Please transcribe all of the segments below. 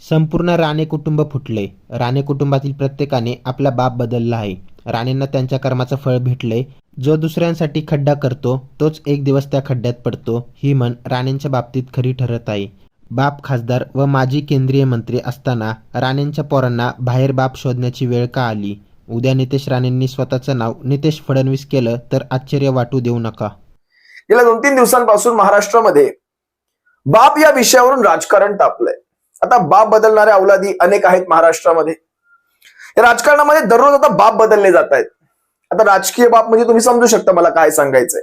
संपूर्ण राणे कुटुंब फुटले. राणे कुटुंबातील प्रत्येकाने आपला बाप बदलला आहे. राणेंना त्यांच्या कर्माचं फळ भेटलंय जो दुसऱ्यांसाठी खड्डा करतो तोच एक दिवस त्या खड्ड्यात पडतो ही म्हण राणेंच्या बाबतीत खरी ठरत आहे. बाप खासदार व माजी केंद्रीय मंत्री असताना राणेंच्या पोरांना बाहेर बाप शोधण्याची वेळ का आली? उद्या नितेश राणेंनी स्वतःचं नाव नितेश फडणवीस केलं तर आश्चर्य वाटू देऊ नका. गेल्या दोन तीन दिवसांपासून महाराष्ट्रामध्ये बाप या विषयावरून राजकारण तापलंय. आता बाप बदलणाऱ्या अवलादी अनेक आहेत महाराष्ट्रामध्ये. राजकारणामध्ये दररोज आता बाप बदलले जात आहेत आता राजकीय बाप म्हणजे तुम्ही समजू शकता मला काय सांगायचंय.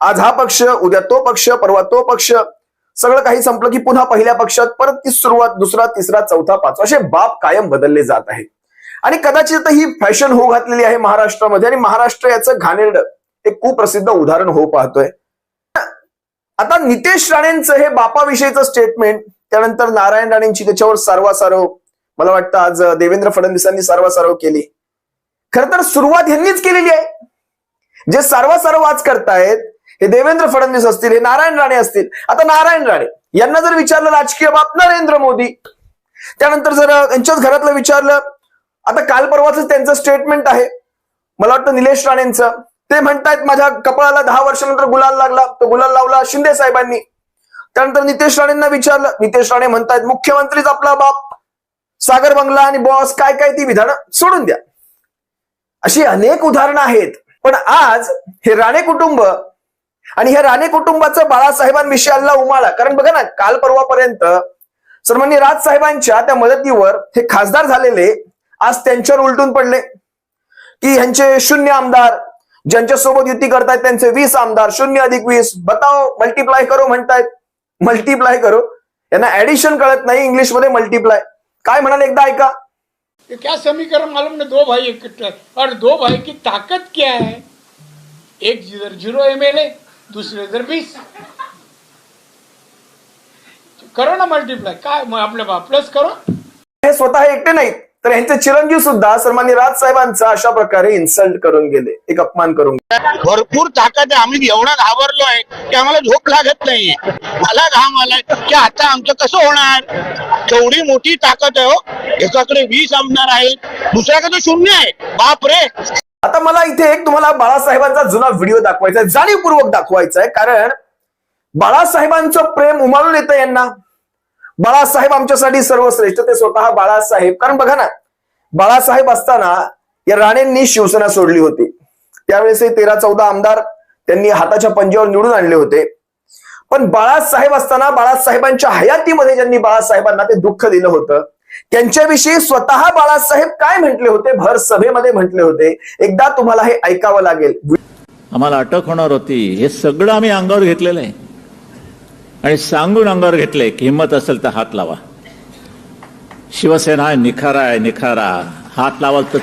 आज हा पक्ष उद्या तो पक्ष परवा तो पक्ष सगळं काही संपलं की पुन्हा पहिल्या पक्षात परत ती सुरुवात दुसरा तिसरा चौथा पाचवा असे बाप कायम बदलले जात आहेत. आणि कदाचित ही फॅशन हो घातलेली आहे महाराष्ट्रामध्ये आणि महाराष्ट्र याचं घाणेरडं एक कुप्रसिद्ध उदाहरण हो पाहतोय. आता नितेश राणेंचं हे बापाविषयीचं स्टेटमेंट त्यानंतर नारायण राणेंची त्याच्यावर सारवासारव. मला वाटतं आज देवेंद्र फडणवीसांनी सारवासारव केली. खर तर सुरुवात यांनीच केलेली आहे. जे सारवासारव आज करतायत हे देवेंद्र फडणवीस असतील हे नारायण राणे असतील. आता नारायण राणे यांना जर विचारलं राजकीय बाप नरेंद्र मोदी. त्यानंतर जर यांच्याच घरातलं विचारलं आता काल परवाच त्यांचं स्टेटमेंट आहे. मला वाटतं निलेश राणेंचं. ते म्हणतायत माझ्या कपाळाला दहा वर्षानंतर गुलाल लागला. तो गुलाल लावला शिंदे साहेबांनी. त्यानंतर नितेश राणेंना विचारलं. नितेश राणे म्हणतायत मुख्यमंत्रीच आपला बाप. सागर बंगला आणि बॉस काय काय ती विधानं सोडून द्या. अशी अनेक उदाहरणं आहेत. पण आज हे राणे कुटुंब आणि हे राणे कुटुंबाचं बाळासाहेबांविषयी अल्ला उमाळा कारण बघा ना काल परवापर्यंत सन्मान्य राजसाहेबांच्या त्या मदतीवर हे खासदार झालेले आज त्यांच्यावर उलटून पडले. की ह्यांचे शून्य आमदार ज्यांच्यासोबत युती करतायत त्यांचे वीस आमदार शून्य अधिक वीस बताओ मल्टिप्लाय करो म्हणतायत. मल्टिप्लाय करो. यांना ऍडिशन कळत नाही इंग्लिशमध्ये मल्टिप्लाय काय म्हणाल एकदा ऐका. क्या समीकरण मालूम नहीं? दो भाई इकट्ठे और दो भाई की ताकत क्या है? एक इधर जीरो एम एल ए दूसरे इधर बीस. करो ना मल्टीप्लाय काय मग आपल्या प्लस करो. हे स्वतः एकटे नाहीत. तर यांचे चिरंजीव सुद्धा सन्मान्य राजसाहेबांचा अशा प्रकारे इन्सल्ट करून गेले. एक अपमान करून. भरपूर ताकद आहे. आम्ही एवढा घाबरलो आहे की आम्हाला झोप लागत नाहीये मला घाम आलाय की आता आमचं कसं होणार? केवढी मोठी ताकद आहे हो. एकाकडे वीस आमदार आहेत. दुसऱ्याकडे शून्य आहे. बाप रे. आता मला इथे एक तुम्हाला बाळासाहेबांचा जुना व्हिडिओ दाखवायचा आहे. जाणीवपूर्वक दाखवायचा आहे. कारण बाळासाहेबांचं प्रेम उमाळून येतं यांना. बाळासाहेब आमच्यासाठी सर्वश्रेष्ठ ते स्वतः बाळासाहेब. कारण बघा ना बाळासाहेब असताना या राणेंनी शिवसेना सोडली होती. त्यावेळेस हे तेरा चौदा आमदार त्यांनी हाताच्या पंजावर निवडून आणले होते. पण बाळासाहेब असताना बाळासाहेबांच्या हयातीमध्ये ज्यांनी बाळासाहेबांना ते दुःख दिलं होतं त्यांच्याविषयी स्वतः बाळासाहेब काय म्हटले होते? भर सभेमध्ये म्हटले होते. एकदा तुम्हाला हे ऐकावं लागेल. आम्हाला अटक होणार होती. हे सगळं आम्ही अंगावर घेतलेलं आहे. आणि सांगून अंगावर घेतले की हिंमत असेल तर हात लावा. शिवसेना आहे, निखारा आहे निखारा. हात लावाल तर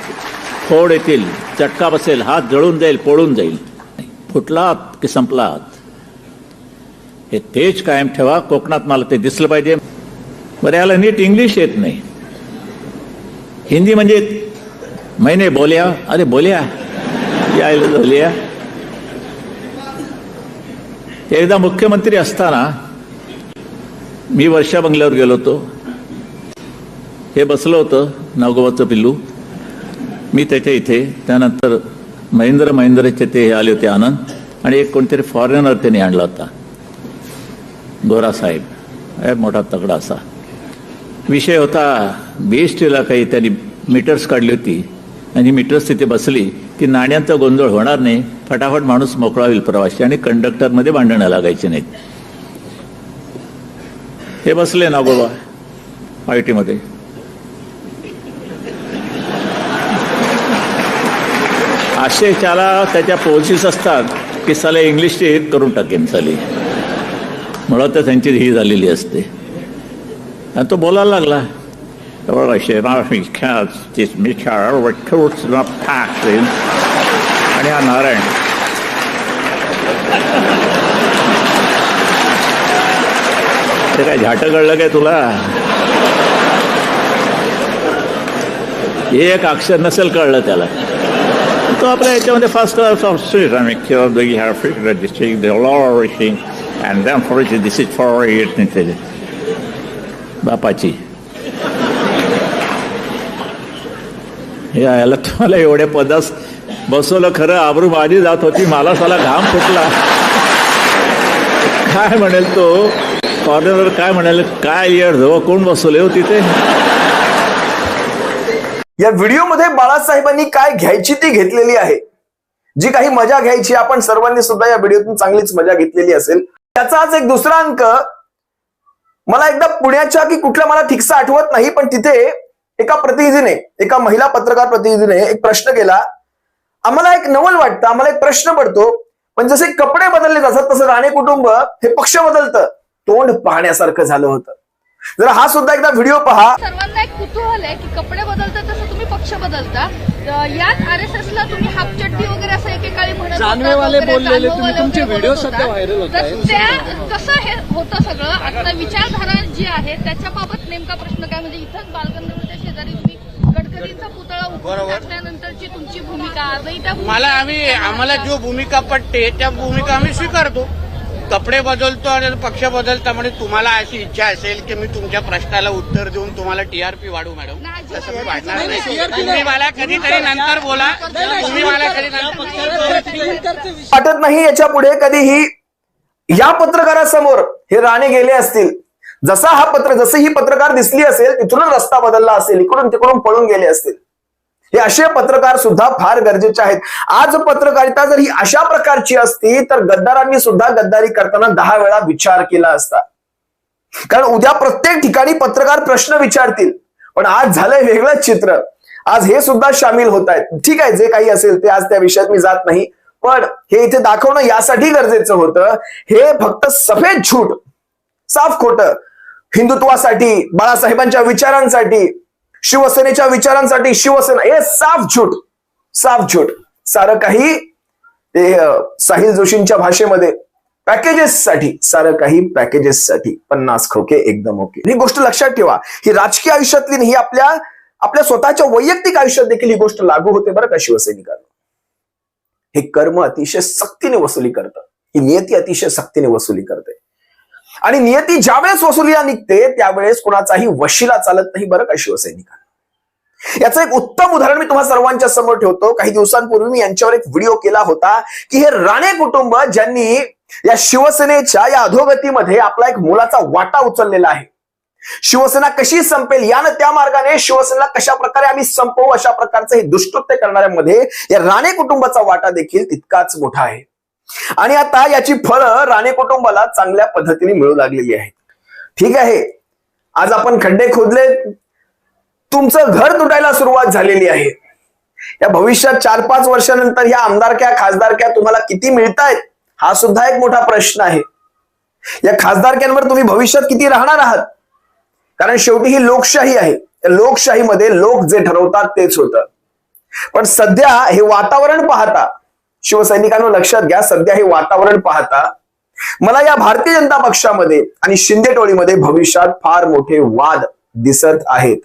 फोड येतील चटका बसेल हात जळून जाईल पळून जाईल. फुटलात की संपलात? हे तेज कायम ठेवा कोकणात मला ते दिसलं पाहिजे. बरं याला नीट इंग्लिश येत नाही. हिंदी म्हणजे मैने बोल्या. अरे बोल्या. यायला बोल्या. ते एकदा मुख्यमंत्री असताना मी वर्षा बंगल्यावर गेलो होतो. हे बसलं होतं नवगोबाचं पिल्लू. मी त्याच्या इथे. त्यानंतर महेंद्र महेंद्रचे ते आले होते आनंद आणि एक कोणतरी फॉरेनर त्यांनी आणला होता. गोरा साहेब. मोठा तगडा असा. विषय होता बी एस काही त्यांनी मीटर्स काढली होती. आणि मीटर्स तिथे बसली की नाण्यांचा गोंधळ होणार नाही. फटाफट माणूस मोकळा होईल प्रवासी आणि कंडक्टरमध्ये भांडणं लागायची नाहीत. हे बसले ना गोवा आय टीमध्ये असे त्याला त्याच्या पोलिसीस असतात की साले इंग्लिशची करून टाकेन साली. मुळात तर त्यांची ही झालेली असते. आणि तो बोलायला लागला. एवढा आणि हा नारायण. ते काय झाटं कळलं काय तुला? एक अक्षर नसेल कळलं त्याला. तो आपल्या याच्यामध्ये फास्ट क्लास ऑफ सिरामिक किंवा the have district the and them for it this is for it त्याचे बापाची. याला तुम्हाला एवढ्या पदास बसवलं खरं आबरू माझी जात होती. मला साला घाम फुटला. काय म्हणेल तो? कॉर्नरवर काय म्हणाल काय येड जवळ कोण बसवले हो तिथे? या व्हिडिओमध्ये बाळासाहेबांनी काय घ्यायची ती घेतलेली आहे. जी काही मजा घ्यायची आपण सर्वांनी सुद्धा या व्हिडिओतून चांगलीच मजा घेतलेली असेल. त्याचाच एक दुसरा अंक मला एकदा पुण्याच्या की कुठल्या मला ठिकसा आठवत नाही पण तिथे एका प्रतिनिधीने एका महिला पत्रकार प्रतिनिधीने एक प्रश्न केला. आम्हाला एक नवल वाटतं आम्हाला एक प्रश्न पडतो. पण जसे कपडे बदलले जातात तसं राणे कुटुंब हे पक्ष बदलतं. तोंड पाहण्यासारखं झालं होतं. जर हा सुद्धा एकदा व्हिडिओ पहा. सर्वांना एक कुतूहल आहे की कपडे बदलतात तसं तुम्ही पक्ष बदलता. याच आर एस एस ला तुम्ही हाफ चड्डी वगैरे असं एकेकाळी म्हणत होता जानवेवाले बोललेले तुम्ही, तुमचे व्हिडिओ सध्या. व्हायरल होत तर आहेत. त्या कसं हे होतं सगळं? आता विचारधारा जी आहे त्याच्याबाबत नेमका प्रश्न काय? म्हणजे इथंच बालगंधर्वच्या शेजारी तुम्ही गडकरींचा पुतळा उभा टाकल्यानंतरची तुमची भूमिका. आजही त्या मला आम्ही आम्हाला जो भूमिका पटते त्या भूमिका आम्ही स्वीकारतो. कपडे बदलतो आणि पक्ष बदलता म्हणजे तुम्हाला अशी इच्छा असेल की मी तुमच्या प्रश्नाला उत्तर देऊन तुम्हाला टीआरपी वाढू मॅडम. तसं मी वाढणार नाही तुम्ही मला कधीतरी नंतर बोला. तुम्ही मला कधी नंतर वाटत नाही याच्यापुढे कधीही या पत्रकारासमोर हे राणे गेले असतील. जसा हा पत्र जसे ही पत्रकार दिसली असेल तिथूनच रस्ता बदलला असेल इकडून तिकडून पळून गेले असतील. हे असे पत्रकार सुद्धा फार गरजेचे आहेत. आज पत्रकारिता जर ही अशा प्रकारची असती तर गद्दारांनी सुद्धा गद्दारी करताना दहा वेळा विचार केला असता. कारण उद्या प्रत्येक ठिकाणी पत्रकार प्रश्न विचारतील. पण आज झालंय वेगळंच चित्र. आज हे सुद्धा सामील होत आहेत. ठीक आहे जे काही असेल ते आज त्या विषयात मी जात नाही. पण हे इथे दाखवणं यासाठी गरजेचं होतं. हे फक्त सफेद झूट साफ खोट हिंदुत्वासाठी बाळासाहेबांच्या विचारांसाठी शिवसेनेच्या विचारांसाठी शिवसेना हे साफ झूट साफ झूट सारं काही ते साहिल जोशींच्या भाषेमध्ये पॅकेजेस साठी सारं काही पॅकेजेस साठी पन्नास खोके एकदम ओके. ही गोष्ट लक्षात ठेवा. ही राजकीय आयुष्यातली नाही ही आपल्या आपल्या स्वतःच्या वैयक्तिक आयुष्यात देखील ही गोष्ट लागू होते बरं का शिवसैनिकांना. हे कर्म अतिशय सक्तीने वसुली करतं. ही नियती अतिशय सक्तीने वसुली करते. आणि नियती ज्यावेळेस वसुलीला निघते त्यावेळेस कुणाचाही वशिला चालत नाही बरं का शिवसैनिकांना. याचं एक उत्तम उदाहरण मी तुम्हाला सर्वांच्या समोर ठेवतो. काही दिवसांपूर्वी मी यांच्यावर एक व्हिडिओ केला होता की हे राणे कुटुंब ज्यांनी या शिवसेनेच्या या अधोगतीमध्ये आपला एक मोलाचा वाटा उचललेला आहे. शिवसेना कशी संपेल यानं त्या मार्गाने शिवसेनेला कशा प्रकारे आम्ही संपवू अशा प्रकारचं हे दुष्कृत्य करणाऱ्यामध्ये या राणे कुटुंबाचा वाटा देखील तितकाच मोठा आहे. आणि आता याची फळं राणे कुटुंबाला चांगल्या पद्धतीने मिळू लागलेली आहेत. ठीक आहे? आज आपण खड्डे खोदले. तुमचं घर तुटायला सुरुवात झालेली आहे. या भविष्यात चार पाच वर्षानंतर या आमदारक्या खासदारक्या तुम्हाला किती मिळतायत? हा सुद्धा एक मोठा प्रश्न आहे. या खासदारक्यांवर तुम्ही भविष्यात किती राहणार आहात? कारण शेवटी ही लोकशाही आहे. लोकशाहीमध्ये लोक जे ठरवतात तेच होतं. पण सध्या हे वातावरण पाहता शिवसैनिकांनो लक्षात घ्या. सध्या हे वातावरण पाहता मला या भारतीय जनता पक्षामध्ये आणि शिंदे टोळीमध्ये भविष्यात फार मोठे वाद दिसत आहेत.